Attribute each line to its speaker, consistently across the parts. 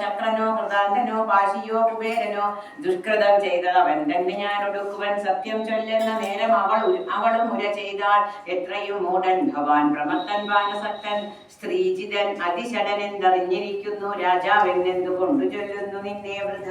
Speaker 1: ശക്രനോ ഹൃദാന്തനോ പാശിയോ കുബേരനോ ദുഷ്കൃതം ചെയ്തവൻ. തന്നെ ഞാൻ ഒടുക്കുവൻ സത്യം ചൊല്ലുന്ന നേരം അവൾ അവളും ഉര ചെയ്താൽ എത്രയും മൂടൻ ഭവാൻ പ്രമത്തൻ ബാലസക്തൻ സ്ത്രീജിതൻ അതിശടൻ എന്തറിഞ്ഞിരിക്കുന്നു രാജാവെന്നെന്തു കൊണ്ടു ചൊല്ലുന്നു നിന്നെ വൃഥ?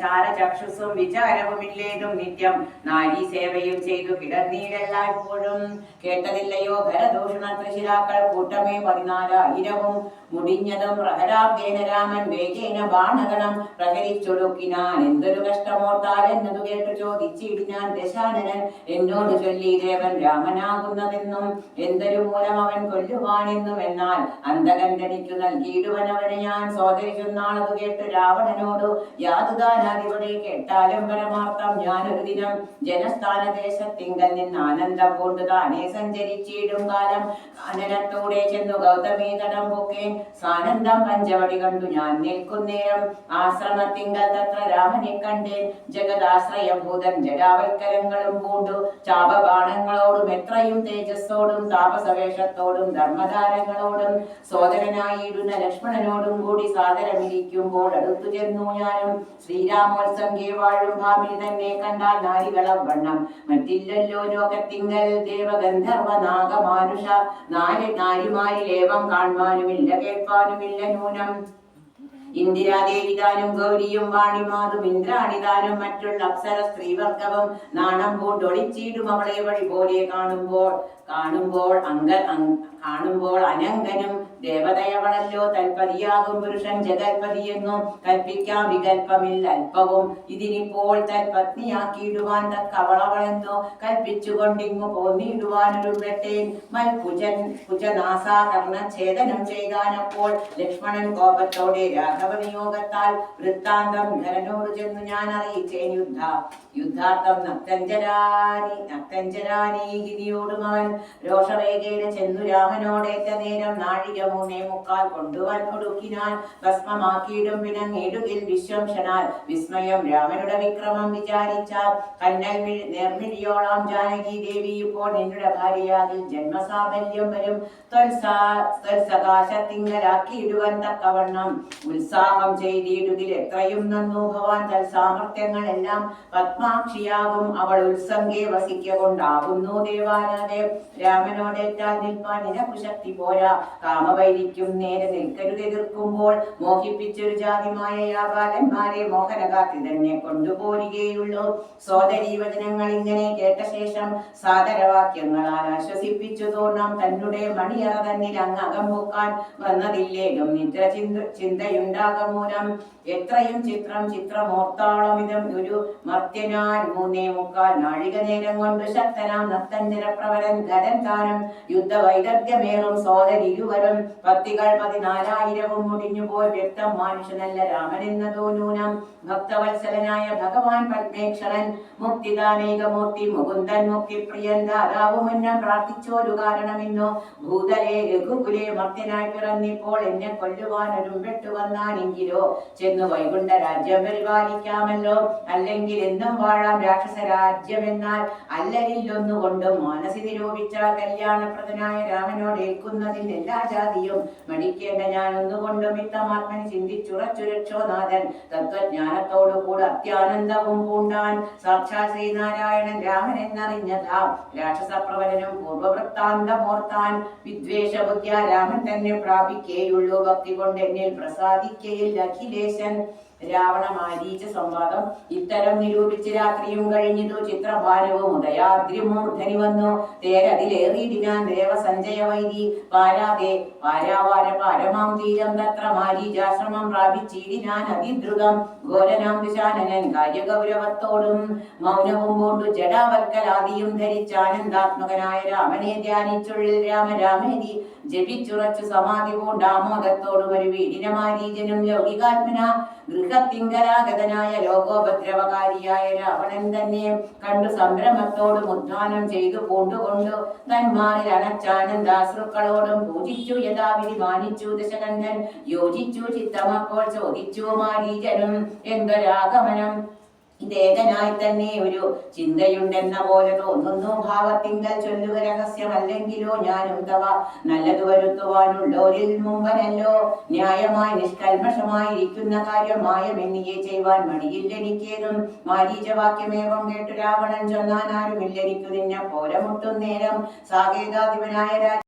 Speaker 1: ചാരചക്ഷുസും വിചാരവുമില്ലേതും നിത്യം. നാരീ സേവയും ചെയ്തു കിടന്നീരെല്ലായ്പ്പോഴും കേട്ടതില്ലയോ ഭരദൂഷണ തൃശിരാക്കൾ കൂട്ടമേ പതിനാലായിരവും മുടിഞ്ഞതും പ്രഹരാബ്ദേന രാമൻ വേഗേന ബാണഗണം പ്രഹരിച്ചൊടുക്കിനാൻ. എന്തൊരു കഷ്ടമോർത്താൽ എന്നതു കേട്ടു ചോദിച്ചിടിനാൻ ദശാനനൻ. എന്നോട് ചൊല്ലി ദേവൻ രാമനാകുന്നതെന്നും എന്തൊരു മൂലം അവൻ കൊല്ലുവാനെന്നും എന്നാൽ അന്തകണ്ഠനിക്കു നൽകിയിടുവൻ ഞാൻ. സോദരി കേട്ട് രാവണനോട് യാതുദാനാധിപതി കേട്ടാലും പരമാർത്ഥം ഞാനൊരു ദിനം ജനസ്ഥാന ദേശത്തിങ്കൽ നിന്ന് ആനന്ദം കൊണ്ട് താനേ സഞ്ചരിച്ചിടും കാലം. കാനനത്തോടെ ചെന്നു ഗൗതമീ തടം പൊക്കേൻ. സാനന്ദം പഞ്ചവടി കണ്ടു ഞാൻ നിൽക്കുന്നേരം. ആശ്രമത്തിങ്കൽ തത്ര രാമനെ ജഗദാശ്രയ ജഗദാശ്രയഭൂതൻ ജടാവൽക്കരങ്ങളും പൂണ്ടു. ചാപബാണങ്ങളോടും എത്രയും തേജസ്സോടും താപസവേഷത്തോടും ധർമ്മധാരങ്ങളോടും സോദരനായിരുന്ന ലക്ഷ്മണനോടും കൂടി സാദരമിരിക്കുമ്പോൾ അടുത്തു ചെന്നു ഞാനും. ശ്രീരാമോത്സംഗേ വാഴും ഭാവി തന്നെ കണ്ടാൽ നാരികളം വണ്ണം. മറ്റില്ലല്ലോ ലോകത്തിങ്കൽ ദേവഗന്ധർവ നാഗമാനുഷ നാല് നാരിമാരിലേവം കാണുവാനുമില്ല കേൾപ്പാനുമില്ല നൂനം ഇന്ദിരാദേവിതാനും ഗൗരിയും വാണിമാതും ഇന്ദ്രാണിതാനും മറ്റുള്ള അപ്സര സ്ത്രീവർഗവും നാണം പൂണ്ടൊളിച്ചിടും അവളെ വഴി പോലെ കാണുമ്പോൾ കാണുമ്പോൾ അങ്ക കാണുമ്പോൾ അനങ്കനും ദേവതയവളല്ലോ തൽപതിയാകും പുരുഷൻ ജഗൽപതിയെന്നും കൽപ്പിക്കാം വികൽപ്പമില്ല അല്പവും. ഇതിനിപ്പോൾ തൽപത്നിയാക്കിയിടുവാൻ തക്കവളവളെന്നോ കൽപ്പിച്ചുകൊണ്ടിങ്ങു പോന്നിടുവാനൊരു വെട്ടേൻ മൽകുജൻ കുജനാസാകർണ ഛേദനം ചെയ്താനപ്പോൾ ലക്ഷ്മണൻ കോപത്തോടെ രാഘവ നിയോഗത്താൽ വൃത്താന്തം ധരനോട് ചെന്നു ഞാൻ അറിയിച്ചേൻ യുദ്ധ. യുദ്ധാർത്ഥം നക്തഞ്ചരാനി നക്തഞ്ചരാനീഗിരിയോടും അവൻ രോഷവേഗേന ചെന്നു രാമനോടേറ്റ നേരം നാഴിക മൂന്നേ മുക്കാൽ കൊണ്ടുവൻ ഒടുക്കിനാൽ ഭസ്മമാക്കിയിടും പിണങ്ങിടുകിൽ വിശ്വംശനാൽ. വിസ്മയം രാമനുടെ വിക്രമം വിചാരിച്ചാൽ കന്നൽ മിഴി- ജാനകി ദേവി ഇപ്പോൾ നിന്നുടെ ഭാര്യയാകിൽ ജന്മസാഫല്യം വരും. തിങ്കലാക്കിയിടുവൻ തക്കവണ്ണം. ഉത്സാഹം ചെയ്തിടുകിൽ എത്രയും നന്നു ഭവാൻ തൽ സാമർത്ഥ്യങ്ങളെല്ലാം പത്മാക്ഷിയാകും. അവൾ ഉത്സംഗേ വസിക്ക കൊണ്ടാകുന്നു ദേവാനാദേ രാമനോടേറ്റാൽ നിൽപ്പാൻ നിനക്കു ശക്തി പോരാ കാമവൈരിക്കും നേരെ നിൽക്കരുത് എതിർക്കുമ്പോൾ മോഹിപ്പിച്ചൊരു ജാതിമായ യാപാലന്മാരെ മോഹനകാത്തി തന്നെ കൊണ്ടുപോരുകയുള്ളൂ. സോദരീ വചനങ്ങൾ ഇങ്ങനെ കേട്ട ശേഷം സാദരവാക്യങ്ങളാൽ ആശ്വസിപ്പിച്ചു തോന്നാം. തന്നെ മണിയറ തന്നിൽ അങ്ങ് അകം പൊക്കാൻ വന്നതില്ലേലും നിദ്ര ചിന്ത ചിന്തയുണ്ടാകമൂലം എത്രയും ചിത്രം ചിത്രമോർത്താളമിതം ഒരു മർത്യനാൽ മൂന്നേ മുക്കാൽ നാഴിക നേരം കൊണ്ട് ശക്തനാം നത്തഞ്ചരപ്രവരൻ ധരൻ താനും യുദ്ധവൈദഗ്ധ്യമേറും സോദരിരുവരും പത്തികൾ പതിനാലായിരവും മുടിഞ്ഞുപോയി വ്യക്തം മനുഷ്യനല്ല രാമനെന്നതോ നൂനം. ഭക്തവത്സലനായ ഭഗവാൻ പത്മേക്ഷരൻ മുക്തിദാനൈകമൂർത്തി മുകുന്ദൻ മുക്തിപ്രിയൻ ധാരാവ് മുന്നം പ്രാർത്ഥിച്ചോരു കാരണമെന്നോ. ഭൂതലെ രഘുകുലെ മർത്യനായി പിറന്നിപ്പോൾ എന്നെ കൊല്ലുവാൻ ഒരു വെട്ടുവന്നാനെങ്കിലോ ചെന്നു വൈകുണ്ഠ രാജ്യം പരിപാലിക്കാമല്ലോ. അല്ലെങ്കിൽ എന്നും വാഴാം രാക്ഷസ രാജ്യം എന്നാൽ അല്ലലില്ലൊന്നുകൊണ്ടും മനസ്സി നിരൂപിച്ച കല്യാണപ്രദനായ രാമനോട് ഏൽക്കുന്നതിൽ എല്ലാ ജാതിയും മടിക്കേണ്ട ഞാൻ ഒന്നുകൊണ്ടും ഇത്തമാത്മൻ ചിന്തിച്ചുറച്ചുരക്ഷോനാഥൻ. തത്വജ്ഞാനത്തോടു കൂടെ അത്യാനന്ദവും പൂണ്ടാൻ സാക്ഷാ ശ്രീനാരായണൻ രാമൻ എന്നറിഞ്ഞതാ രാക്ഷസപ്രവരനും പൂർവവൃത്താന്തമോർത്താൻ വിദ്വേഷബുദ്ധ്യ രാമൻ തന്നെ പ്രാപിക്കേയുള്ളൂ. ഭക്തി കൊണ്ട് എന്നിൽ പ്രസാദിക്കയിൽ അഖിലേശൻ. രാവണ മാരീച സംവാദം ഇത്തരം നിരൂപിച്ച് രാത്രിയും കഴിഞ്ഞിട്ടു ചിത്രഭാരവും ഉദയാദ്രിമൂർധനി വന്നു. തേരതിലേറിയിടിനാൻ ദേവസഞ്ജയ വൈരി പാരാതെ പാരാവാര പാരമാം തീരം തത്ര മാരീചാശ്രമം പ്രാപിച്ചിടിനാൻ അതിദ്രുതം ഘോരനാം വിശാനനൻ കാര്യഗൗരവത്തോടും മൗനവും കൊണ്ട് ജടാവൽക്കലാദിയും ധരിച്ച ആനന്ദാത്മകനായ രാമനെ ധ്യാനിച്ചുള്ളിൽ രാമരാമേരി ജപിച്ചുറച്ചു സമാധി പൂണ്ടാമോദത്തോടും ഒരു വീടിനമാരീജനും ലൗകികാത്മന ഗൃഹത്തിങ്കരാഗതനായ ലോകോപദ്രവകാരിയായ രാവണൻ തന്നെ കണ്ടു സംരംഭത്തോട് ഉദ്ധാനം ചെയ്തു പൂണ്ടുകൊണ്ടു തന്മാരിൽ അനച്ചാനന്ദാശ്രുക്കളോടും പൂജിച്ചു യഥാവിധി മാനിച്ചു ദശകണ്ഠൻ യോജിച്ചു ചിത്തമപ്പോൾ ചോദിച്ചു മാരീജനും എന്തൊരാഗമനം? ഇതേകനായി തന്നെ ഒരു ചിന്തയുണ്ടെന്ന പോലെ തോന്നുന്നു. ഭാവത്തിങ്കൽ ചൊല്ലുക രഹസ്യമല്ലെങ്കിലോ ഞാനും തവ. നല്ലത് വരുത്തുവാനുള്ളോരിൽ മുമ്പനല്ലോ. ന്യായമായി നിഷ്കൽമഷമായിരിക്കുന്ന കാര്യമായ മെന്നിയെ ചെയ്യുവാൻ മടിയില്ലെനിക്കേതും മാരീചവാക്യമേവം കേട്ടു രാവണൻ ചൊന്നാൻ ആരുമില്ലെനിക്കു നിന്നെ പോലെ മുട്ടും നേരം സാകേതാധിപനായ രാജ